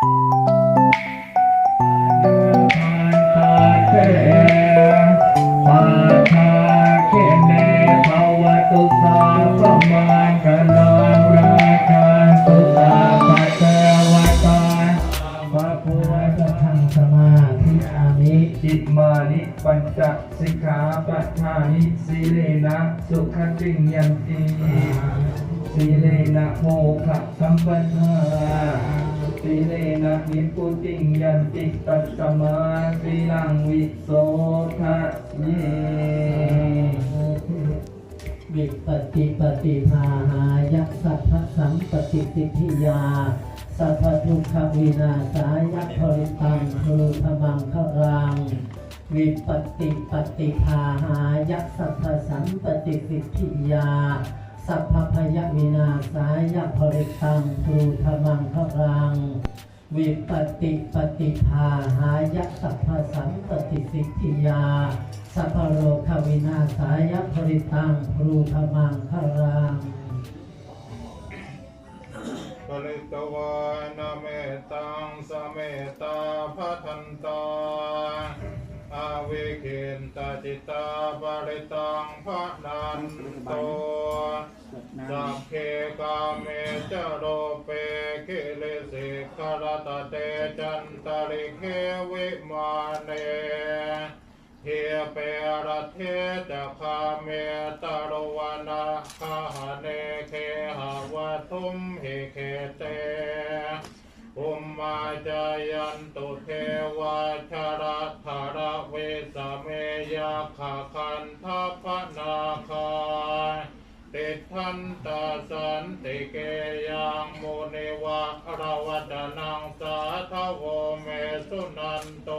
ปะเทวตาพระพุทธทังสมาธิอามิจิตมานิปัญจสิกขาปัฏฐานิสีเลนะสุขติงยันติสีเลนะโมขะสัมปทาสีเล นิพุติงยันติตัสมาสีลังวิโสทะเยวิปติปฏิภาหายะสัพพสัมปติสิทธิยา สัพพทุกขวินาศายะภริตังคือธมังครัง วิปติปฏิภาหายะสัพพสัมปติสิทธิยา สัพพพยวินาศายะภริตังคือธมังครัง วิปติปฏิภาหายะสัพพสัมปติสิทธิยา สัพโรควินาศายะภริตังพรูธมังครังปริตวานาเมตังสเมตาพัทันตาอาวิคินตาจิตาปริตังพระนันโต สัพเพกาเมจโรเปคิเลสิกขรตเตจันตริเควิมาเนเฮเปรเทจคาเมตรวนาคาหเนเคหาวทุมหิเคเตอุมมาจายันตุเทวาชระธาระเวสเมยาขาคันทัพนาคา ติทันตาสันติเกยังโมเนวะระวัตนังสาทโวเมสุนันโต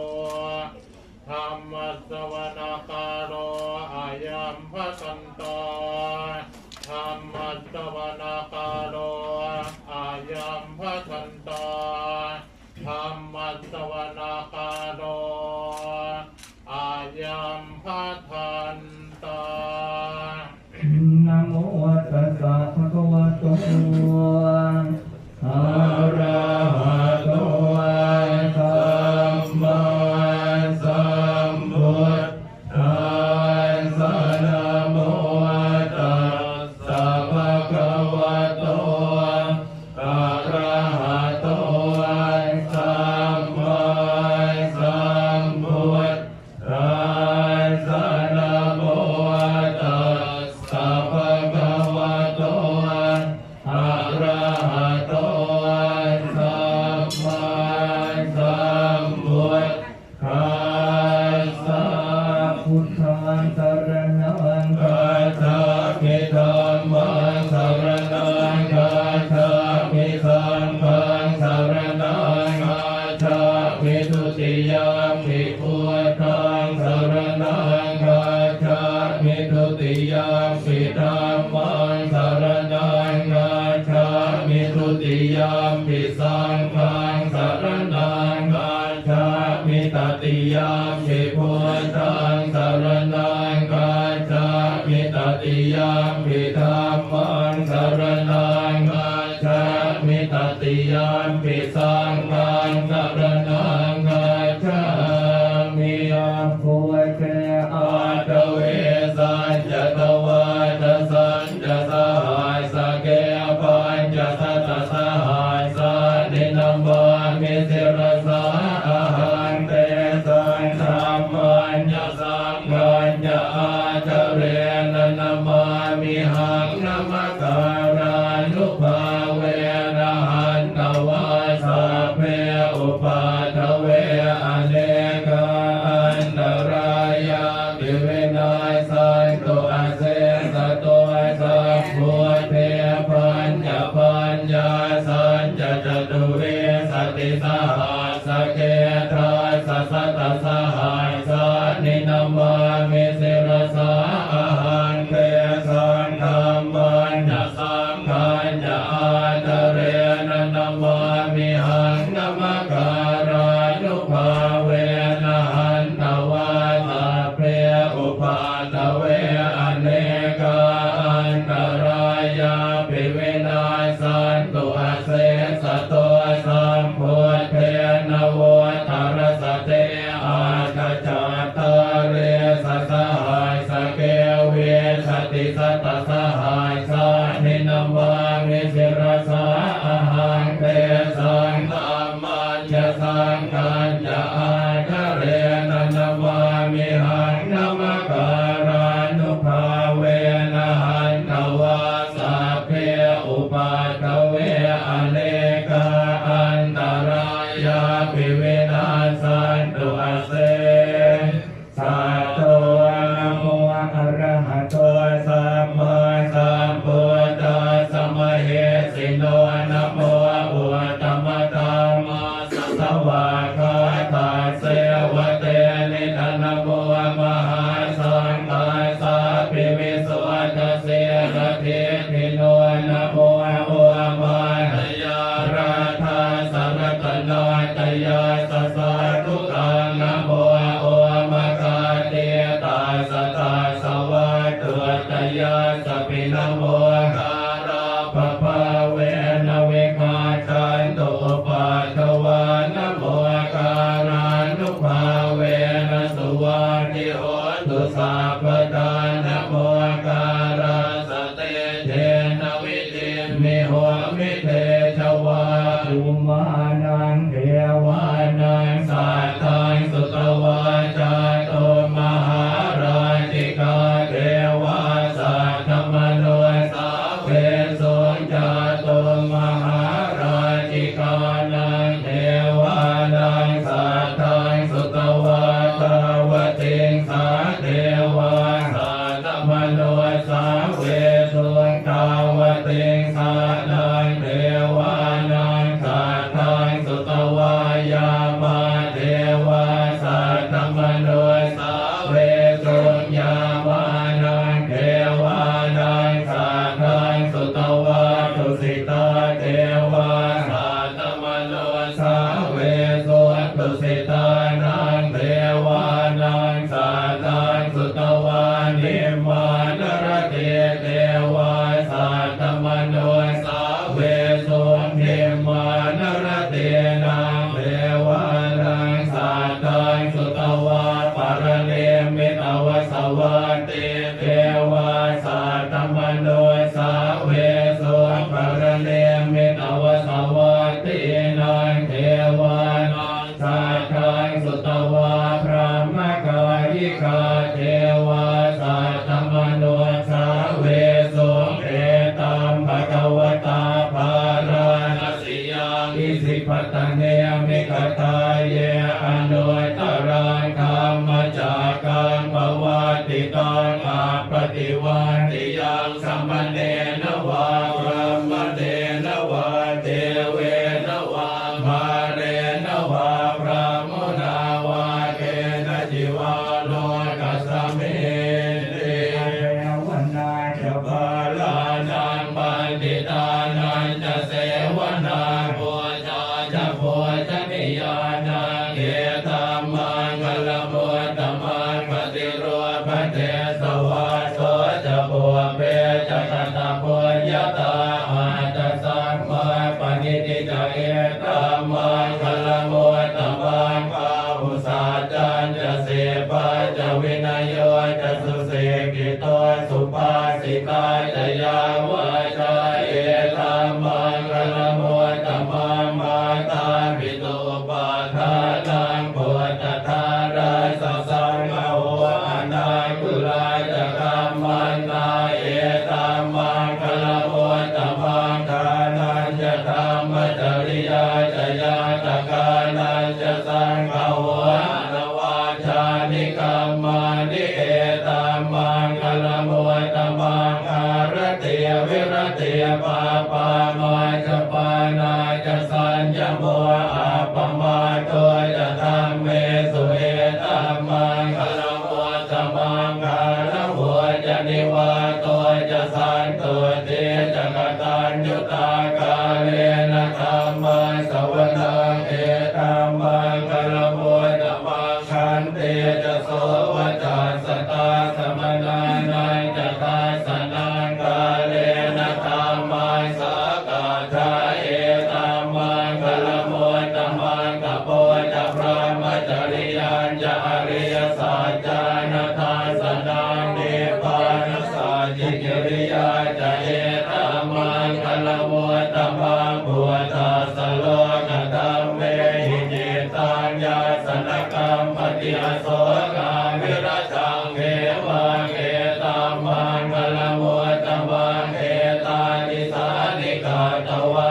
ธรรมสวนาคาโรอายัมพะสันตธรรมสวนาคาโรอายัมพะสันต ตติยานปิสังฆังสรณัง สติสหั ตัญญุตากาเลนะธรรมสวัส ตวะ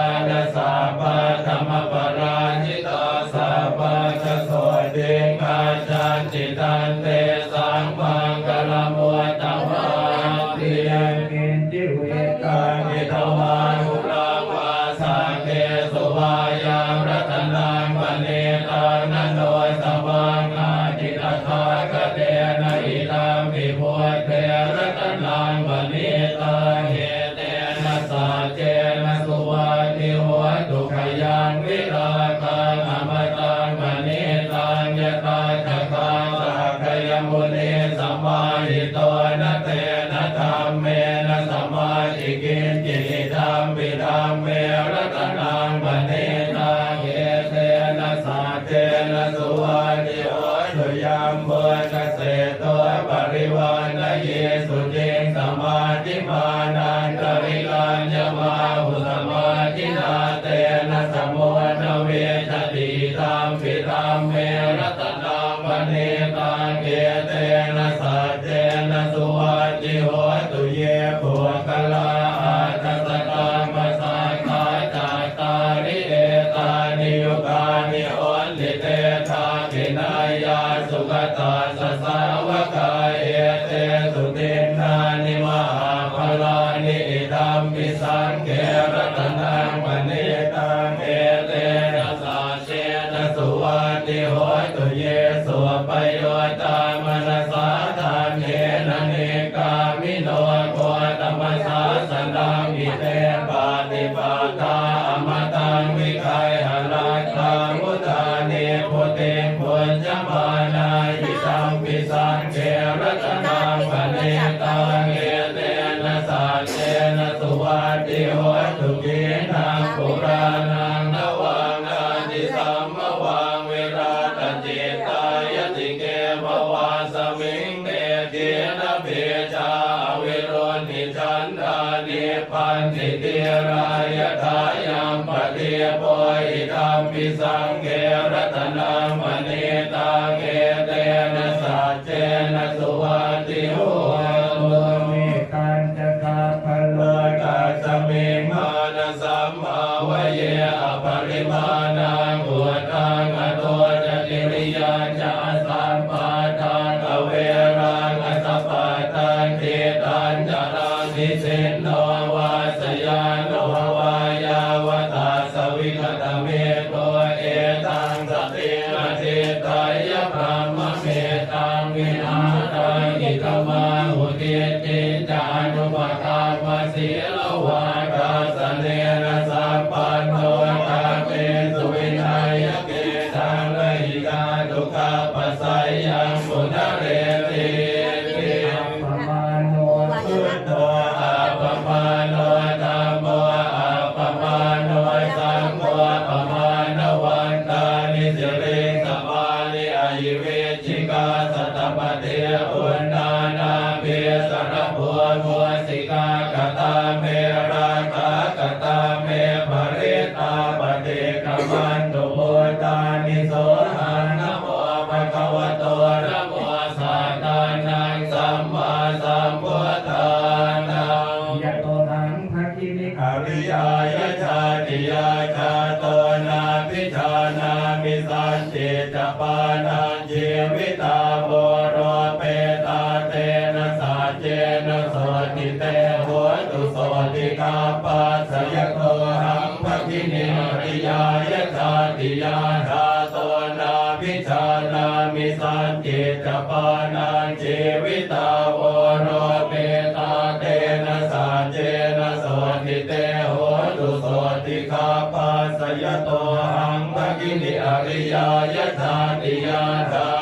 บิดาเมร มิสังเกรตนา นิพันธิเตรายทายามปฏิโพหิธรรมปิสังเกรตนามณีตังเมเสียละวากาสเนีย ยโตทังภคินิอริยายชาติยาชา ยธานิยาธา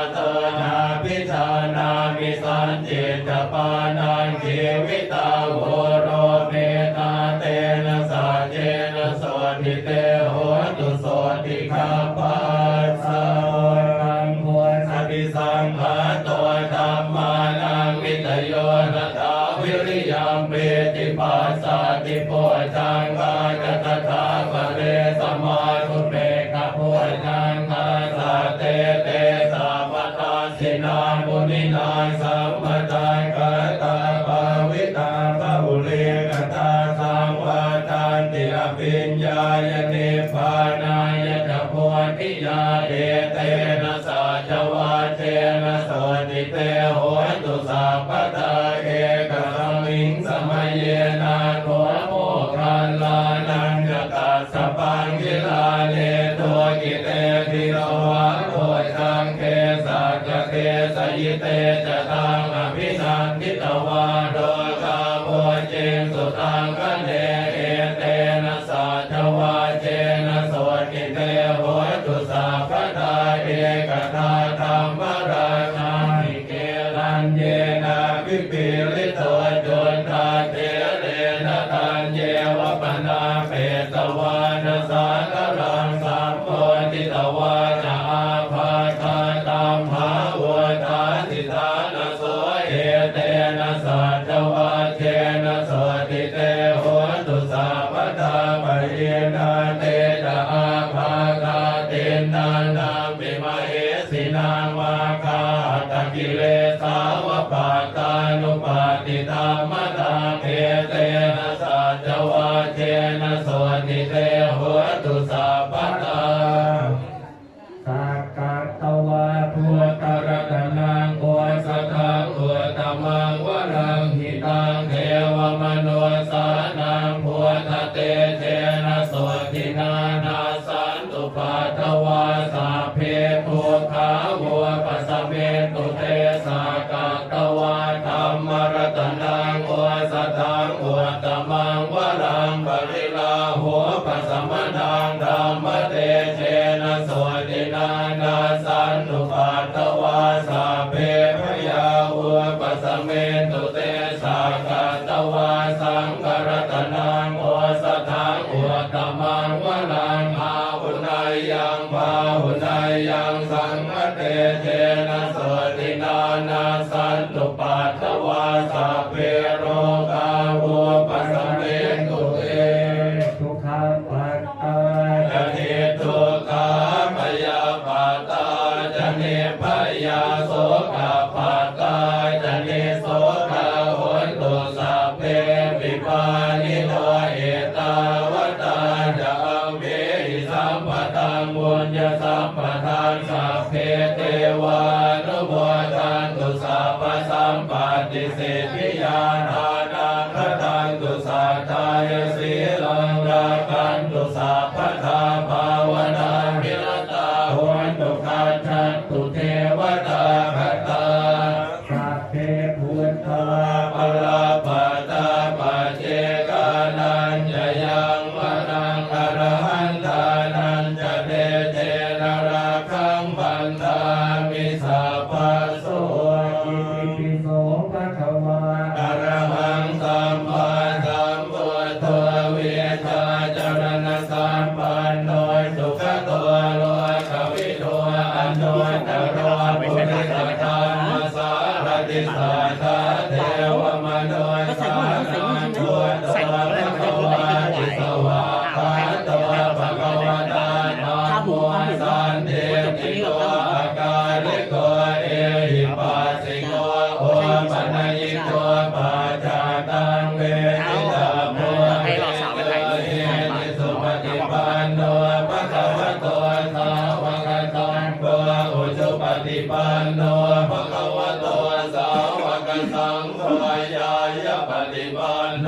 มายายะปฏิปันโน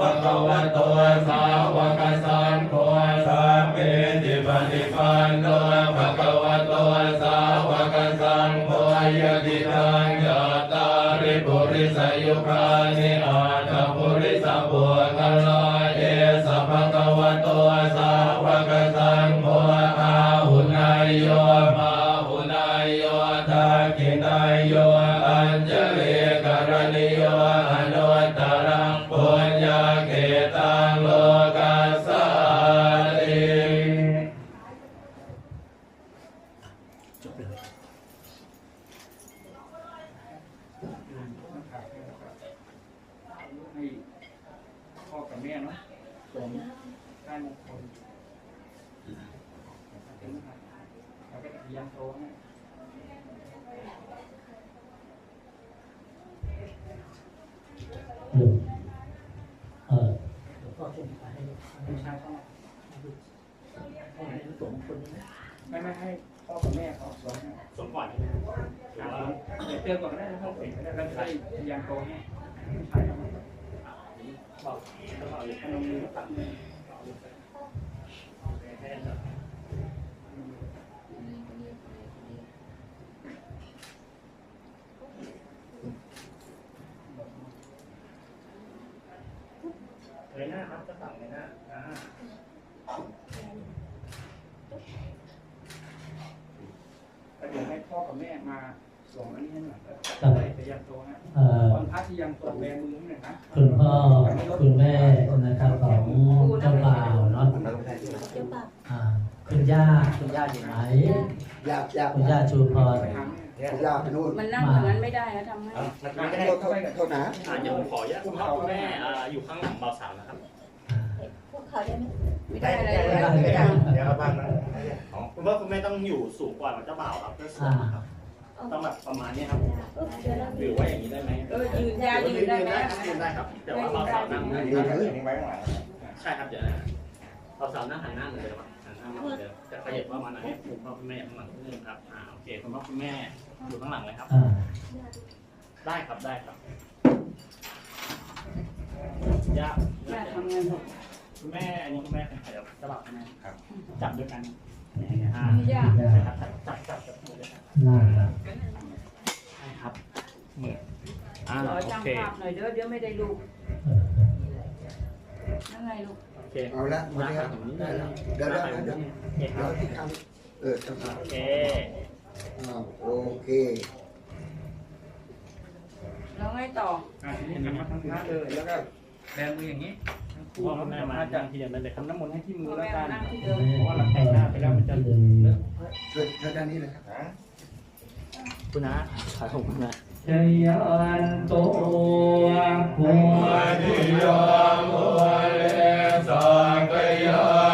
ภะคะวะโตสาวกสังโฆสามเณติปฏิปันโนภะคะวะโตสาวกสังโฆยะติทังยะตาริปุริสยุคานิอ เนี่ยเนาะสวใกล้มงคลเนมหาแล้วก็ยาโต้เออหลงส่งไปให้ลูกชายเขาให้สมคนนี้ไม่ไม่ให้พ่อกับแม่เขาสวมสมก่อนเดี๋ยวเติมก่อนก็ได้ถ้าเขาเสร็จก็ได้แล้วใส่ยางโตให้ใช้ เลยหน้ครับจะสั่งเลยหน้าอ่าแให้พ่อกับแม่มาส่งอันนี้ให้นวฮะตอนพักที่ยังโตแบมือ คุณพ่อคุณแม่นะครับของเจ้าบ่าวเนาะอ่าคุณย่าคุณย่าอยู่ไหนอยากอยากคุณย่าชูพรไปทางเนี่ยอยากไปนู่นมันนั่งอย่างนั้นไม่ได้นะทำให้โทษโทษโทษนะอ่าเดี๋ยวผมขออนุญาตคุณพ่อคุณแม่อ่าอยู่ข้างหลังเบาสาวนะครับพวกเขาได้ไหมไม่ได้ได้ได้อะไรได้เลยได้ได้เดี๋ยวเอาบ้างนะอ๋อคุณพ่อคุณแม่ต้องอยู่สูงกว่าเจ้าบ่าวครับเพื่อสวอ่ามครับ ต้องแบบประมาณนี้ครับเดี๋ยวเราหรือว่าอย่างนี้ได้ไหมเออยืนยายืนได้ไหมยืนได้ครับแต่ว่าเบาสาวนั่งยืนพื้นไว้ข้างหลังใช่ครับเดี๋ยวนะเบาสาวนั่งหันหน้าเหมือนเดิมครับหันหน้ามาเหมือนเดิมแต่ขยับประมาณไหนให้คุณพ่อคุณแม่ข้างหลังนิดนึงครับอ่าโอเคคุณพ่อคุณแม่อยู่ข้างหลังเลยครับอ่าได้ครับได้ครับยากแม่ทำงานหกคุณแม่อันนี้คุณแม่เป็นใครครับเจ้าบ่าวใช่ไหมครับจับด้วยกัน อ่าไม่ยากใช่ครับจับจับจับมือด้วยกันน่ารักใช่ครับมืออ่าขอโอจังเคภาพหน่อยเด้อเดี๋ยวไม่ได้ลูกนั่นไงลูกโอเคเอาละหมดแล้วได้แล้วเดี๋ยวเดี๋ยวเดี๋ยวเดี๋ยวที่ทำเออทำโอเคอ้าวโอเคแล้วไงต่ออ่าทีนี้หันมาทางหน้าเลยแล้วก็แบมืออย่างนี้ พ่อคุณแม่มาจะจังที่เดียวนั่นเลยครับทำน้ำมนต์ให้ที่มืพ่ออแล้วแม่กัมานนั่งที่เดิมเพราะว่าเราแต่งหน้าไปแล้วมันจะเลอะช่วยช่วยด้านนี้เลยครับคุณนะขายของคุณนะชยันโตภูติยามโอเลสังกยา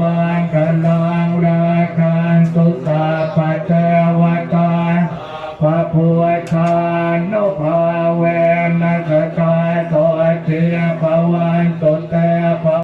ปั